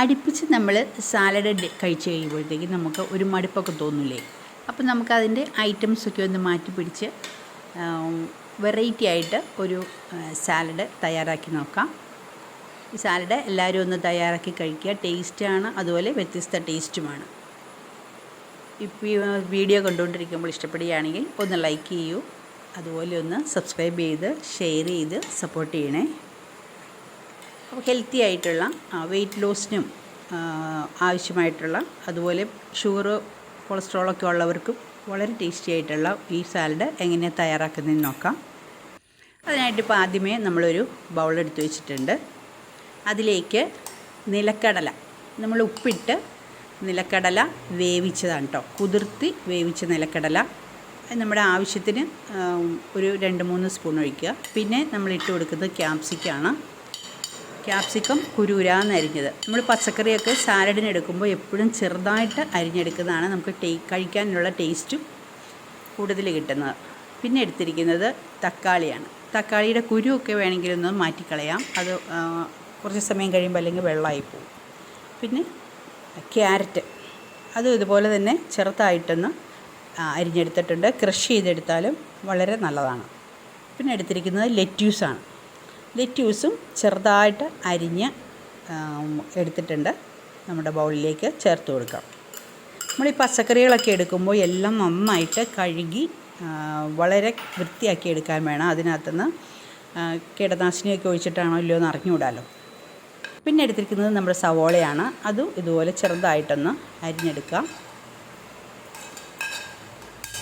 അടുപ്പിച്ച് നമ്മൾ സാലഡ് കഴിച്ച് കഴിയുമ്പോഴത്തേക്ക് നമുക്ക് ഒരു മടുപ്പൊക്കെ തോന്നില്ലേ അപ്പോൾ നമുക്കതിന്റെ ഐറ്റംസൊക്കെ ഒന്ന് മാറ്റി പിടിച്ച് വെറൈറ്റി ആയിട്ട് ഒരു സാലഡ് തയ്യാറാക്കി നോക്കാം. ഈ സാലഡ് എല്ലാവരും ഒന്ന് തയ്യാറാക്കി കഴിക്കുക. ടേസ്റ്റാണ് അതുപോലെ വ്യത്യസ്ത ടേസ്റ്റുമാണ് ഇപ്പോൾ ഈ വീഡിയോ കണ്ടുകൊണ്ടിരിക്കുമ്പോൾ ഇഷ്ടപ്പെടുകയാണെങ്കിൽ ഒന്ന് ലൈക്ക് ചെയ്യൂ. അതുപോലെ ഒന്ന് സബ്സ്ക്രൈബ് ചെയ്ത് ഷെയർ ചെയ്ത് സപ്പോർട്ട് ചെയ്യണേ. ഹെൽത്തി ആയിട്ടുള്ള വെയിറ്റ് ലോസിനും ആവശ്യമായിട്ടുള്ള അതുപോലെ ഷുഗർ കൊളസ്ട്രോളൊക്കെ ഉള്ളവർക്കും വളരെ ടേസ്റ്റി ആയിട്ടുള്ള ഈ സാലഡ് എങ്ങനെ തയ്യാറാക്കുന്നതെന്ന് നോക്കാം. അതിനായിട്ട് ഇപ്പോൾ ആദ്യമേ നമ്മളൊരു ബൗൾ എടുത്ത് വെച്ചിട്ടുണ്ട്. അതിലേക്ക് നിലക്കടല നമ്മൾ ഉപ്പിട്ട് നിലക്കടല വേവിച്ചതാണ് കേട്ടോ കുതിർത്തി വേവിച്ച നിലക്കടല നമ്മുടെ ആവശ്യത്തിന് ഒരു രണ്ട് മൂന്ന് സ്പൂൺ ഒഴിക്കുക. പിന്നെ നമ്മൾ ഇട്ട് കൊടുക്കുന്നത് ക്യാപ്സിക്കാണ് ക്യാപ്സിക്കം കുരൂരാന്ന് അരിഞ്ഞത്. നമ്മൾ പച്ചക്കറിയൊക്കെ സാലഡിന് എടുക്കുമ്പോൾ എപ്പോഴും ചെറുതായിട്ട് അരിഞ്ഞെടുക്കുന്നതാണ് നമുക്ക് ടേ കഴിക്കാനുള്ള ടേസ്റ്റും കൂടുതൽ കിട്ടുന്നത്. പിന്നെ എടുത്തിരിക്കുന്നത് തക്കാളിയാണ്. തക്കാളിയുടെ കുരുവൊക്കെ വേണമെങ്കിൽ ഒന്ന് മാറ്റിക്കളയാം. അത് കുറച്ച് സമയം കഴിയുമ്പോൾ അല്ലെങ്കിൽ വെള്ളമായി പോകും. പിന്നെ ക്യാരറ്റ്. അതും ഇതുപോലെ തന്നെ ചെറുതായിട്ടൊന്ന് അരിഞ്ഞെടുത്തിട്ടുണ്ട്. ക്രഷ് ചെയ്തെടുത്താലും വളരെ നല്ലതാണ്. പിന്നെ എടുത്തിരിക്കുന്നത് ലെറ്റ്യൂസാണ്. ലെറ്റ്യൂസും ചെറുതായിട്ട് അരിഞ്ഞ് എടുത്തിട്ടുണ്ട്. നമ്മുടെ ബൗളിലേക്ക് ചേർത്ത് കൊടുക്കാം. നമ്മൾ ഈ പച്ചക്കറികളൊക്കെ എടുക്കുമ്പോൾ എല്ലാം നന്നായിട്ട് കഴുകി വളരെ വൃത്തിയാക്കി എടുക്കാൻ വേണം. അതിനകത്തുനിന്ന് കീടനാശിനിയൊക്കെ ഒഴിച്ചിട്ടാണോ ഇല്ലയോ എന്ന് അറിഞ്ഞുകൂടാലോ. പിന്നെ എടുത്തിരിക്കുന്നത് നമ്മുടെ സവോളയാണ്. അതും ഇതുപോലെ ചെറുതായിട്ടൊന്ന് അരിഞ്ഞെടുക്കാം.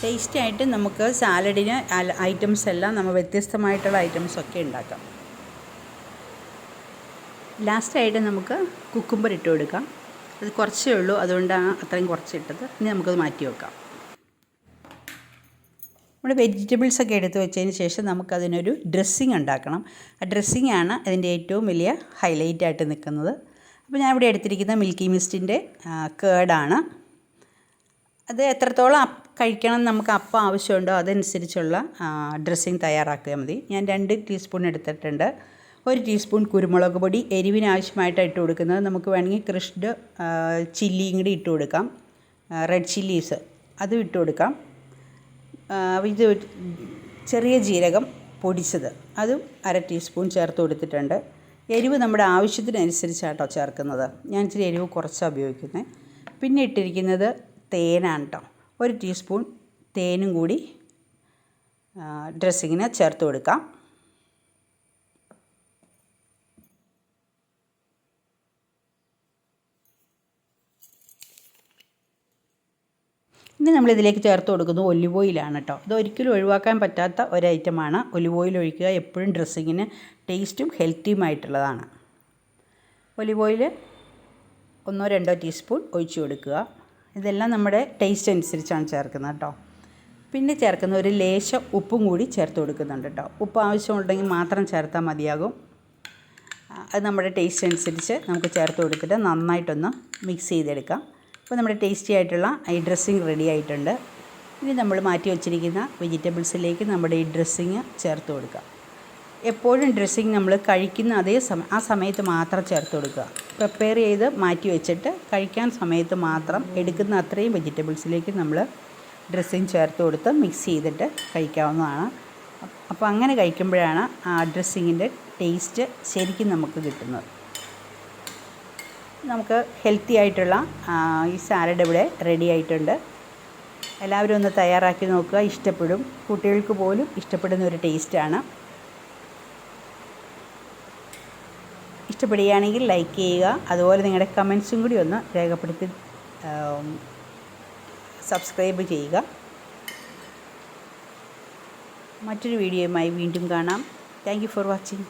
ടേസ്റ്റി ആയിട്ട് നമുക്ക് സാലഡിന് ഐറ്റംസ് എല്ലാം നമ്മൾ വ്യത്യസ്തമായിട്ടുള്ള ഐറ്റംസ് ഒക്കെ ഉണ്ടാക്കാം. ലാസ്റ്റായിട്ട് നമുക്ക് കുക്കുംബർ ഇട്ട് കൊടുക്കാം. അത് കുറച്ചേ ഉള്ളൂ. അതുകൊണ്ടാണ് അത്രയും കുറച്ച് ഇട്ടത് ഇനി നമുക്കത് മാറ്റി വെക്കാം. നമ്മുടെ വെജിറ്റബിൾസ് ഒക്കെ എടുത്ത് വെച്ചതിന് ശേഷം നമുക്കതിനൊരു ഡ്രസ്സിങ് ഉണ്ടാക്കണം. ആ ഡ്രസ്സിങ് ആണ് അതിന്റെ ഏറ്റവും വലിയ ഹൈലൈറ്റ് ആയിട്ട് നിൽക്കുന്നത്. അപ്പോൾ ഞാൻ ഇവിടെ എടുത്തിരിക്കുന്ന മിൽക്കി മിസ്റ്റിന്റെ കേടാണ് അത് എത്രത്തോളം കഴിക്കണം നമുക്ക് അപ്പം ആവശ്യമുണ്ടോ അതനുസരിച്ചുള്ള ഡ്രസ്സിങ് തയ്യാറാക്കിയാൽ മതി. ഞാൻ രണ്ട് ടീസ്പൂൺ എടുത്തിട്ടുണ്ട്. ഒരു ടീസ്പൂൺ കുരുമുളക് പൊടി എരിവിന് ആവശ്യമായിട്ട് ഇട്ട് കൊടുക്കുന്നത്. നമുക്ക് വേണമെങ്കിൽ ക്രിഷ്ഡ് ചില്ലിയും കൂടി ഇട്ട് കൊടുക്കാം. റെഡ് ചില്ലീസ് അതും ഇട്ട് കൊടുക്കാം. ഇത് ചെറിയ ജീരകം പൊടിച്ചത്. അതും അര ടീസ്പൂൺ ചേർത്ത് കൊടുത്തിട്ടുണ്ട്. എരിവ് നമ്മുടെ ആവശ്യത്തിനനുസരിച്ചാട്ടോ ചേർക്കുന്നത്. ഞാൻ ഇച്ചിരി എരിവ് കുറച്ചാണ് ഉപയോഗിക്കുന്നത് പിന്നെ ഇട്ടിരിക്കുന്നത് തേനാണ് കേട്ടോ ഒരു ടീസ്പൂൺ തേനും കൂടി ഡ്രസ്സിങ്ങിന് ചേർത്ത് കൊടുക്കാം. ഇനി നമ്മൾ ഇതിലേക്ക് ചേർത്ത് കൊടുക്കുന്നത് ഒലിവ് ഓയിലാണ് കേട്ടോ. ഇത് ഒരിക്കലും ഒഴിവാക്കാൻ പറ്റാത്ത ഒരു ഐറ്റമാണ് ഒലിവ് ഓയിൽ ഒഴിക്കുക എപ്പോഴും ഡ്രസ്സിങ്ങിന് ടേസ്റ്റും ഹെൽത്തിയുമായിട്ടുള്ളതാണ്. ഒലിവ് ഓയിൽ ഒന്നോ രണ്ടോ ടീസ്പൂൺ ഒഴിച്ചു കൊടുക്കുക. ഇതെല്ലാം നമ്മുടെ ടേസ്റ്റ് അനുസരിച്ചാണ് ചേർക്കുന്നത് കേട്ടോ. പിന്നെ ചേർക്കുന്ന ഒരു ലേശം ഉപ്പും കൂടി ചേർത്ത് കൊടുക്കുന്നുണ്ട് കേട്ടോ. ഉപ്പ് ആവശ്യമുണ്ടെങ്കിൽ മാത്രം ചേർത്താൽ മതിയാകും. അത് നമ്മുടെ ടേസ്റ്റ് അനുസരിച്ച് നമുക്ക് ചേർത്ത് കൊടുത്തിട്ട് നന്നായിട്ടൊന്ന് മിക്സ് ചെയ്തെടുക്കാം. അപ്പോൾ നമ്മുടെ ടേസ്റ്റി ആയിട്ടുള്ള ഈ ഡ്രസ്സിങ് റെഡി ആയിട്ടുണ്ട്. ഇനി നമ്മൾ മാറ്റി വച്ചിരിക്കുന്ന വെജിറ്റബിൾസിലേക്ക് നമ്മുടെ ഈ ഡ്രസ്സിങ് ചേർത്ത് കൊടുക്കുക. എപ്പോഴും ഡ്രസ്സിങ് നമ്മൾ കഴിക്കുന്ന അതേ സമയം ആ സമയത്ത് മാത്രം ചേർത്ത് കൊടുക്കുക. പ്രിപ്പയർ ചെയ്ത് മാറ്റി വെച്ചിട്ട് കഴിക്കാൻ സമയത്ത് മാത്രം എടുക്കുന്ന അത്രയും വെജിറ്റബിൾസിലേക്ക് നമ്മൾ ഡ്രസ്സിങ് ചേർത്ത് കൊടുത്ത് മിക്സ് ചെയ്തിട്ട് കഴിക്കാവുന്നതാണ്. അപ്പോൾ അങ്ങനെ കഴിക്കുമ്പോഴാണ് ആ ഡ്രസ്സിങ്ങിന്റെ ടേസ്റ്റ് ശരിക്കും നമുക്ക് കിട്ടുന്നത്. നമുക്ക് ഹെൽത്തി ആയിട്ടുള്ള ഈ സാലഡ് ഇവിടെ റെഡി ആയിട്ടുണ്ട്. എല്ലാവരും ഒന്ന് തയ്യാറാക്കി നോക്കുക ഇഷ്ടപ്പെടും. കുട്ടികൾക്ക് പോലും ഇഷ്ടപ്പെടുന്ന ഒരു ടേസ്റ്റാണ് ഇഷ്ടപ്പെടുകയാണെങ്കിൽ ലൈക്ക് ചെയ്യുക. അതുപോലെ നിങ്ങളുടെ കമൻസും കൂടി ഒന്ന് രേഖപ്പെടുത്തി സബ്സ്ക്രൈബ് ചെയ്യുക. മറ്റൊരു വീഡിയോയുമായി വീണ്ടും കാണാം. Thank for watching